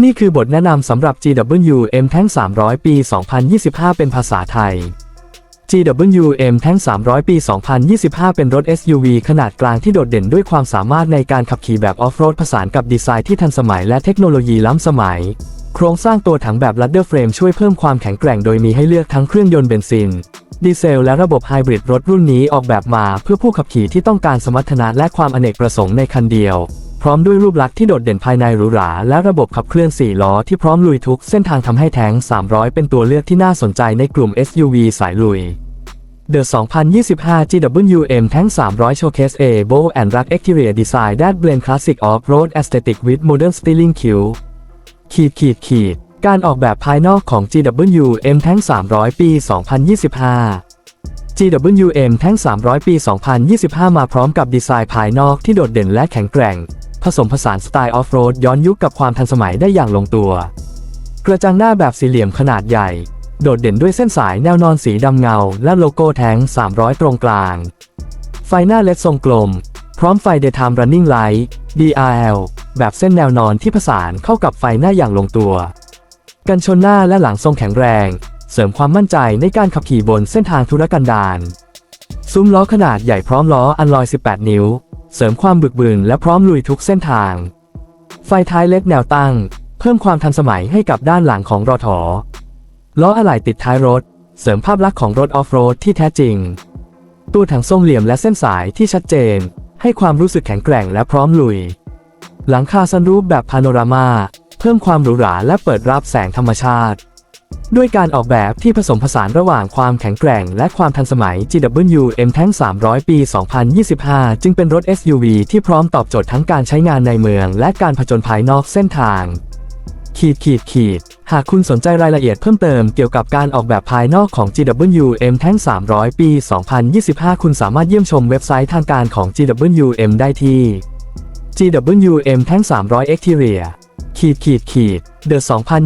นี่คือบทแนะนำสำหรับ GWM Tank 300 ปี 2025 เป็นภาษาไทย GWM Tank 300 ปี 2025 เป็นรถ SUV ขนาดกลางที่โดดเด่นด้วยความสามารถในการขับขี่แบบออฟโรดผสานกับดีไซน์ที่ทันสมัยและเทคโนโลยีล้ำสมัย โครงสร้างตัวถังแบบ Ladder Frame ช่วยเพิ่มความแข็งแกร่งโดยมีให้เลือกทั้งเครื่องยนต์เบนซิน ดีเซลและระบบไฮบริดรถรุ่นนี้ออกแบบมาเพื่อผู้ขับขี่ที่ต้องการสมรรถนะและความอเนกประสงค์ในคันเดียว พร้อมด้วยรูปลักษณ์ที่โดดเด่นภายในหรูหรา และระบบขับเคลื่อน 4 ล้อที่พร้อมลุยทุกเส้นทางทำให้แทง300 เป็นตัวเลือกที่น่าสนใจในกลุ่ม SUV สายลุย The 2025 GWM Tank 300 Showcase a bold and rugged exterior design that blend classic off-road aesthetic with modern styling cue ขีดขีดขีดการออกแบบภายนอกของ GWM Tank 300 ปี 2025 GWM Tank 300 ปี 2025 มาพร้อมกับดีไซน์ภายนอกที่โดดเด่นและแข็งแกร่ง ผสมผสานสไตล์ออฟโรดย้อนยุคกับความทันสมัยได้อย่างลงตัว กระจังหน้าแบบสี่เหลี่ยมขนาดใหญ่ โดดเด่นด้วยเส้นสายแนวนอนสีดำเงา และโลโก้แทง300 ตรงกลาง ไฟหน้าเลดทรงกลม พร้อมไฟ Daytime Running Light DRL แบบเส้นแนวนอนที่ผสานเข้ากับไฟหน้าอย่างลงตัว กันชนหน้าและหลังทรงแข็งแรง เสริมความมั่นใจในการขับขี่บนเส้นทางธุรกันดารซุ้มล้อขนาดใหญ่พร้อมล้ออันลอย 18 นิ้ว เสริมความบึกบึนและพร้อมลุยทุกเส้นทาง ไฟท้ายเล็กแนวตั้ง เพิ่มความทันสมัยให้กับด้านหลังของรอถอล้ออะไหล่ติดท้ายรถ เสริมภาพลักษณ์ของรถออฟโรดที่แท้จริงตัวถังทรงเหลี่ยมและเส้นสายที่ชัดเจน ให้ความรู้สึกแข็งแกร่งและพร้อมลุย หลังคาซันรูฟแบบพาโนรามา เพิ่มความหรูหราและเปิดรับแสงธรรมชาติ ด้วยการออกแบบที่ผสมผสานระหว่างความแข็งแกร่ง และความทันสมัย GWM Tank 300 ปี 2025 จึงเป็นรถ SUV ที่พร้อมตอบโจทย์ทั้งการใช้งานในเมือง และการผจญภัยนอกเส้นทาง ขีดขีดขีดหากคุณสนใจรายละเอียดเพิ่มเติมเกี่ยวกับการออกแบบภายนอกของ GWM Tank 300 ปี 2025 คุณสามารถเยี่ยมชมเว็บไซต์ทางการของ GWM ได้ที่ GWM Tank 300 Exterior ขีดขีดขีด The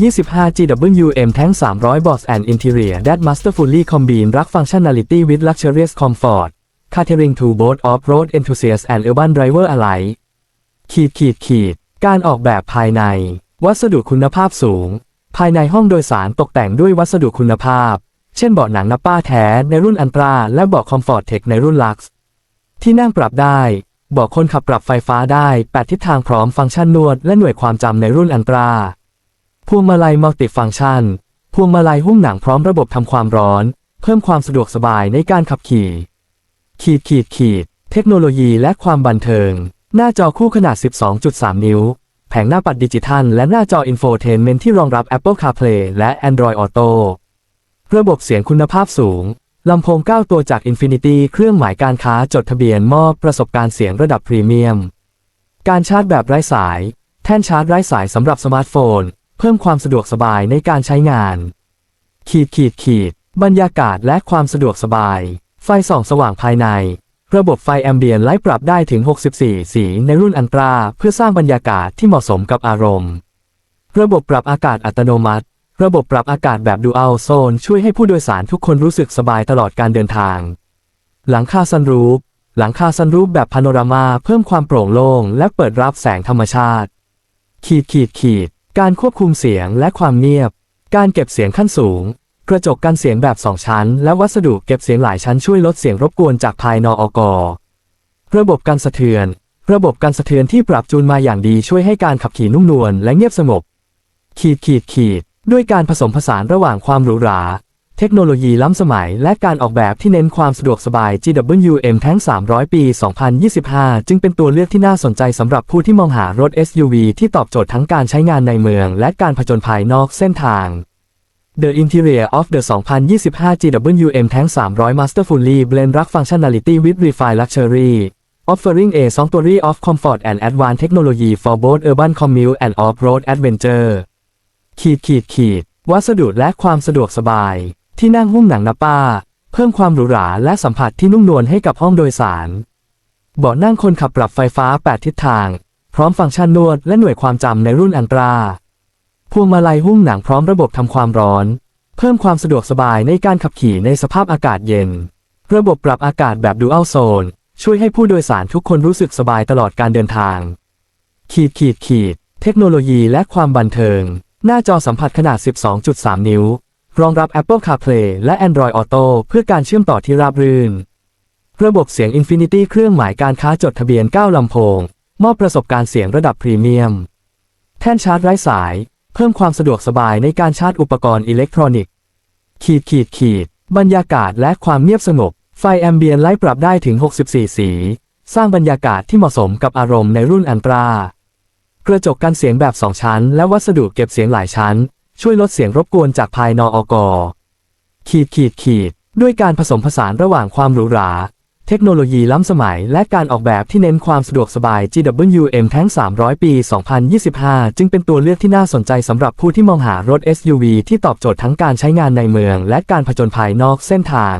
2025 GWM Tank 300 Boss and Interior that masterfully combine rugged functionality with luxurious comfort catering to both off-road enthusiasts and urban driver alike ขีดขีดขีด การออกแบบภายใน วัสดุคุณภาพสูง ภายในห้องโดยสารตกแต่งด้วยวัสดุคุณภาพ เช่นเบาะหนังนับป้าแท้ในรุ่นอันตรา และเบาะคอมฟอร์ตเทคในรุ่นลักซ์ที่นั่งปรับได้ บาะคนขับปรับไฟฟ้าได้ 8 ทิศทางพร้อมฟังก์ชันนวดและหน่วยความจำในรุ่นอันตรา พวงมาลัยมัลติฟังก์ชัน พวงมาลัยหุ้มหนังพร้อมระบบทำความร้อน เพิ่มความสะดวกสบายในการขับขี่ ขีดขีดขีด เทคโนโลยีและความบันเทิง หน้าจอคู่ขนาด 12.3 นิ้ว แผงหน้าปัดดิจิทัล และหน้าจออินโฟเทนเมนที่รองรับ Apple CarPlay และ Android Auto ระบบเสียงคุณภาพสูง ลำโพง 9 ตัวจาก Infinity เครื่องหมายการค้าจดทะเบียนมอบประสบการณ์เสียงระดับพรีเมียม การชาร์จแบบไร้สาย แท่นชาร์จไร้สายสำหรับสมาร์ทโฟน เพิ่มความสะดวกสบายในการใช้งาน ขีดขีดขีด บรรยากาศและความสะดวกสบาย ไฟส่องสว่างภายใน ระบบไฟแอมเบียนไลท์ปรับได้ถึง 64 สีในรุ่นอันตราเพื่อสร้างบรรยากาศที่เหมาะสมกับอารมณ์ ระบบปรับอากาศอัตโนมัติ ระบบปรับอากาศแบบ Dual Zone ช่วยให้ผู้โดยสารทุกคนรู้สึกสบายตลอดการเดินทาง หลังคาซันรูฟ หลังคาซันรูฟแบบพาโนรามาเพิ่มความโปร่งโล่งและเปิดรับแสงธรรมชาติ ขีดขีดขีด การควบคุมเสียงและความเงียบ การเก็บเสียงขั้นสูง กระจกกันเสียงแบบ 2 ชั้น และวัสดุเก็บเสียงหลายชั้นช่วยลดเสียงรบกวนจากภายนอกระบบกันสะเทือน ระบบกันสะเทือนที่ปรับจูนมาอย่างดีช่วยให้การขับขี่นุ่มนวลและเงียบสงบ ขีดขีดขีด ด้วยการผสมผสานระหว่างความหรูหรา เทคโนโลยีล้ำสมัย และการออกแบบที่เน้นความสะดวกสบาย GWM Tank 300 ปี 2025 จึงเป็นตัวเลือกที่น่าสนใจสำหรับผู้ที่มองหารถ SUV ที่ตอบโจทย์ทั้งการใช้งานในเมือง และการผจญภัยนอกเส้นทาง The Interior of the 2025 GWM Tank 300 Masterfully blend rugged functionality with refined luxury offering a sanctuary of comfort and advanced technology for both urban commute and off-road adventure ขีดขีดขีด วัสดุและความสะดวกสบาย ที่นั่งหุ้มหนังนับป้า เพิ่มความหรูหราและสัมผัสที่นุ่มนวลให้กับห้องโดยสาร เบาะนั่งคนขับปรับไฟฟ้า 8 ทิศทาง พร้อมฟังก์ชันนวดและหน่วยความจำในรุ่นอันตราพวงมาลัยหุ้มหนังพร้อมระบบทำความร้อน เพิ่มความสะดวกสบายในการขับขี่ในสภาพอากาศเย็น ระบบปรับอากาศแบบ Dual Zone ช่วยให้ผู้โดยสารทุกคนรู้สึกสบายตลอดการเดินทาง ขีดขีดขีด เทคโนโลยีและความบันเทิง หน้าจอสัมผัสขนาด 12.3 นิ้ว รองรับ Apple CarPlay และ Android Auto เพื่อการเชื่อมต่อที่ราบรื่น ระบบเสียง Infinity เครื่องหมายการค้าจดทะเบียน 9 ลำโพง มอบประสบการณ์เสียงระดับพรีเมียม แท่นชาร์จไร้สาย เพิ่มความสะดวกสบายในการชาร์จอุปกรณ์อิเล็กทรอนิกส์ ขีดขีดขีด บรรยากาศและความเงียบสงบ ไฟแอมเบียนไลท์ปรับได้ถึง 64 สี สร้างบรรยากาศที่เหมาะสมกับอารมณ์ในรุ่นอันตรา กระจกกันเสียงแบบ2ชั้น และวัสดุเก็บเสียงหลายชั้น ช่วยลดเสียงรบกวนจากภายนอกขีดขีดขีด ด้วยการผสมผสานระหว่างความหรูหรา เทคโนโลยีล้ำสมัย และการออกแบบที่เน้นความสะดวกสบาย GWM Tank 300 ปี 2025 จึงเป็นตัวเลือกที่น่าสนใจสำหรับผู้ที่มองหารถ SUV ที่ตอบโจทย์ทั้งการใช้งานในเมือง และการผจญภัยนอกเส้นทาง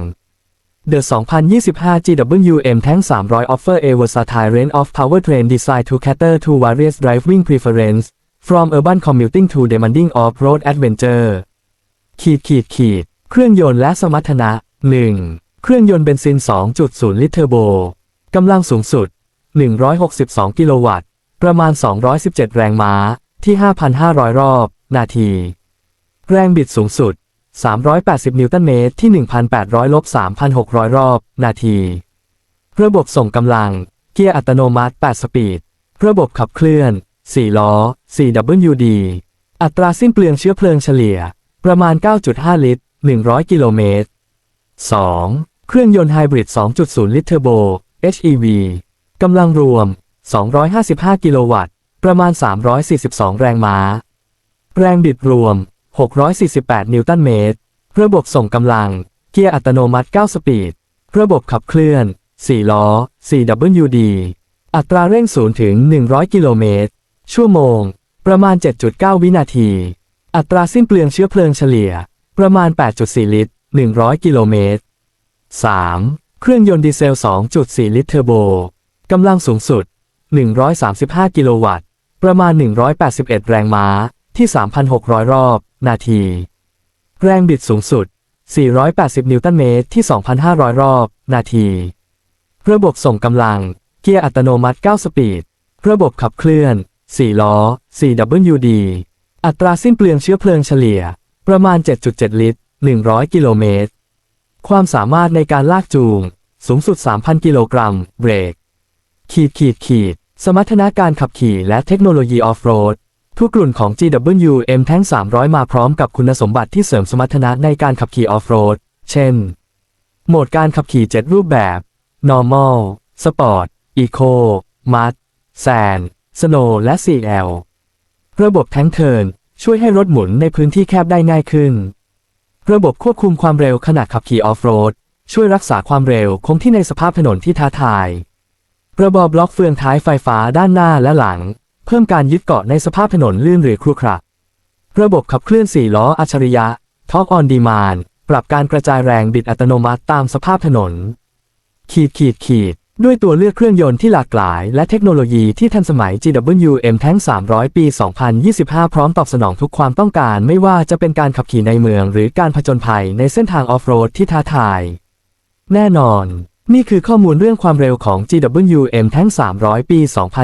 The 2025 GWM Tank 300 offer a versatile range of powertrain designed to cater to various driving preference from urban commuting to demanding off-road adventure ขีดขีดขีด เครื่องยนต์และสมรรถนะ 1. เครื่องยนต์เบนซิน 2.0 ลิตรเทอร์โบ กำลังสูงสุด 162 กิโลวัตต์ ประมาณ 217 แรงม้า ที่ 5,500 รอบ นาที แรงบิดสูงสุด 380 นิวตันเมตรที่ 1,800ลบ3,600 รอบ นาที ระบบส่งกำลัง เกียร์อัตโนมัติ 8 สปีด ระบบขับเคลื่อน 4 ล้อ 4WD อัตราสิ้นเปลืองเชื้อเพลิงเฉลี่ย ประมาณ 9.5 ลิตร 100 กิโลเมตร 2. เครื่องยนต์ไฮบริด 2.0 ลิตรเทอร์โบ HEV กำลังรวม 255 กิโลวัตต์ ประมาณ 342 แรงม้า แรงบิดรวม 648 นิวตันเมตร ระบบส่งกำลัง เกียร์อัตโนมัติ 9 สปีด ระบบขับเคลื่อน 4 ล้อ 4WD อัตราเร่ง 0 ถึง 100 กิโลเมตร ชั่วโมง ประมาณ 7.9 วินาที อัตราสิ้นเปลืองเชื้อเพลิงเฉลี่ย ประมาณ 8.4 ลิตร 100 กิโลเมตร 3. เครื่องยนต์ดีเซล 2.4 ลิตรเทอร์โบ กำลังสูงสุด 135 กิโลวัตต์ ประมาณ 181 แรงม้า ที่ 3,600 รอบ นาที แรงบิดสูงสุด 480 นิวตันเมตรที่ 2,500 รอบ นาที ระบบส่งกำลัง เกียร์อัตโนมัติ 9 สปีด ระบบขับเคลื่อน 4 ล้อ 4WD อัตราสิ้นเปลืองเชื้อเพลิงเฉลี่ย ประมาณ 7.7 ลิตร 100 กิโลเมตร ความสามารถในการลากจูง สูงสุด 3,000 กิโลกรัม เบรก ขีดขีดขีด สมรรถนะการขับขี่และเทคโนโลยีออฟโรด ทุกรุ่นของ GWM Tank 300 มาพร้อมกับคุณสมบัติที่เสริมสมรรถนะในการขับขี่ออฟโรด เช่น โหมดการขับขี่ 7 รูปแบบ Normal Sport Eco Mud Sand Snow และ CL ระบบแท้งเทิร์นช่วยให้รถหมุนในพื้นที่แคบได้ง่ายขึ้น ระบบควบคุมความเร็วขณะขับขี่ออฟโรด ช่วยรักษาความเร็วคงที่ในสภาพถนนที่ท้าทาย ระบอบล็อกเฟืองท้ายไฟฟ้าด้านหน้าและหลัง เพิ่มการยึดเกาะในสภาพถนนลื่นหรือครุขระระบบขับเคลื่อน4ล้ออัจฉริยะ Talk on Demand ปรับการกระจายแรงบิดอัตโนมัติตามสภาพถนน ขีดขีดขีด ด้วยตัวเลือกเครื่องยนต์ที่หลากหลาย และเทคโนโลยีที่ทันสมัย GWM Tank 300 ปี 2025 พร้อมตอบสนองทุกความต้องการไม่ว่าจะเป็นการขับขี่ในเมือง หรือการผจญภัยในเส้นทางออฟโรดที่ท้าทาย แน่นอน นี่คือข้อมูลเรื่องความเร็วของ GWM Tank 300 ปี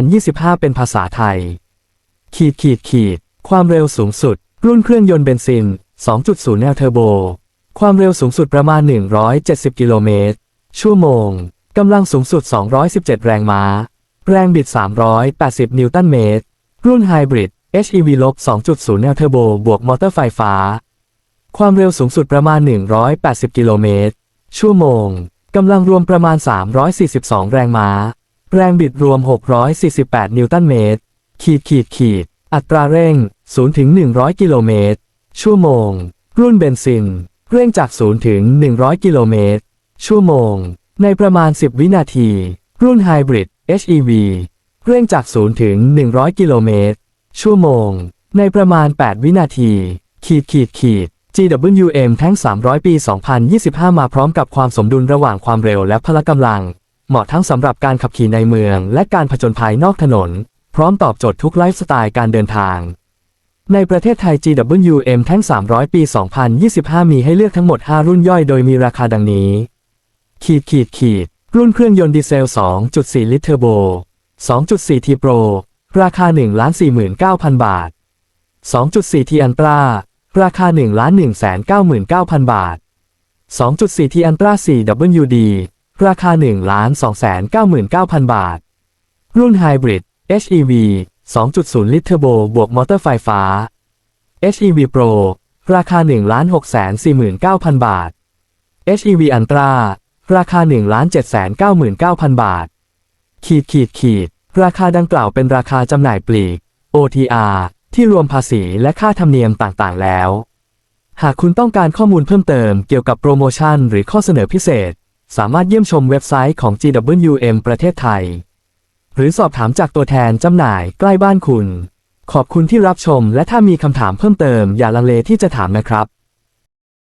2025 เป็นภาษาไทย ขีดขีดขีด ความเร็วสูงสุด รุ่นเครื่องยนต์เบนซิน 2.0 แนวเทอร์โบ ความเร็วสูงสุดประมาณ 170 กิโลเมตร ชั่วโมง กำลังสูงสุด 217 แรงม้า แรงบิด 380 นิวตันเมตร รุ่นไฮบริด HEV ลบ2.0 แนวเทอร์โบบวกมอเตอร์ไฟฟ้า ความเร็วสูงสุดประมาณ 180 กิโลเมตร ชั่วโมง กำลังรวมประมาณ 342 แรงม้า แรงบิดรวม 648 นิวตันเมตร ขีดขีดขีด อัตราเร่ง 0 ถึง 100 กิโลเมตร ชั่วโมง รุ่นเบนซิน เร่งจาก 0 ถึง 100 กิโลเมตร ชั่วโมง ในประมาณ 10 วินาที รุ่นไฮบริด HEV เร่งจาก 0 ถึง 100 กิโลเมตร ชั่วโมง ในประมาณ 8 วินาที ขีดขีดขีด GWM แท้ง300 ปี 2025 มาพร้อมกับความสมดุลระหว่างความเร็วและพละกำลัง เหมาะทั้งสำหรับการขับขี่ในเมือง และการผจญภัยนอกถนน พร้อมตอบโจทย์ทุกไลฟ์สไตล์การเดินทาง ในประเทศไทย GWM แท้ง300 ปี 2025 มีให้เลือกทั้งหมด 5 รุ่นย่อยโดยมีราคาดังนี้ ขีดขีดขีด รุ่นเครื่องยนต์ดีเซล 2.4 ลิตรเทอร์โบ 2.4 T Pro ราคา 1,49,000 บาท 2.4T อันตรา ราคา 1,199,000 บาท 2.4T อันตรา 4WD ราคา 1,299,000 บาท รุ่นไฮบริด HEV 2.0 ลิตรเทอร์โบบวกมอเตอร์ไฟฟ้า HEV Pro ราคา 1,649,000 บาท HEV Ultra ราคา 1,799,000 บาท ขีดขีดขีด ราคาดังกล่าวเป็นราคาจำหน่ายปลีก OTR ที่รวมภาษีและค่าธรรมเนียมต่างๆ แล้ว หากคุณต้องการข้อมูลเพิ่มเติมเกี่ยวกับโปรโมชั่นหรือข้อเสนอพิเศษ สามารถเยี่ยมชมเว็บไซต์ของ GWM ประเทศไทย หรือสอบถามจากตัวแทนจำหน่ายใกล้บ้านคุณ ขอบคุณที่รับชมและถ้ามีคำถามเพิ่มเติมอย่าลังเลที่จะถามนะครับ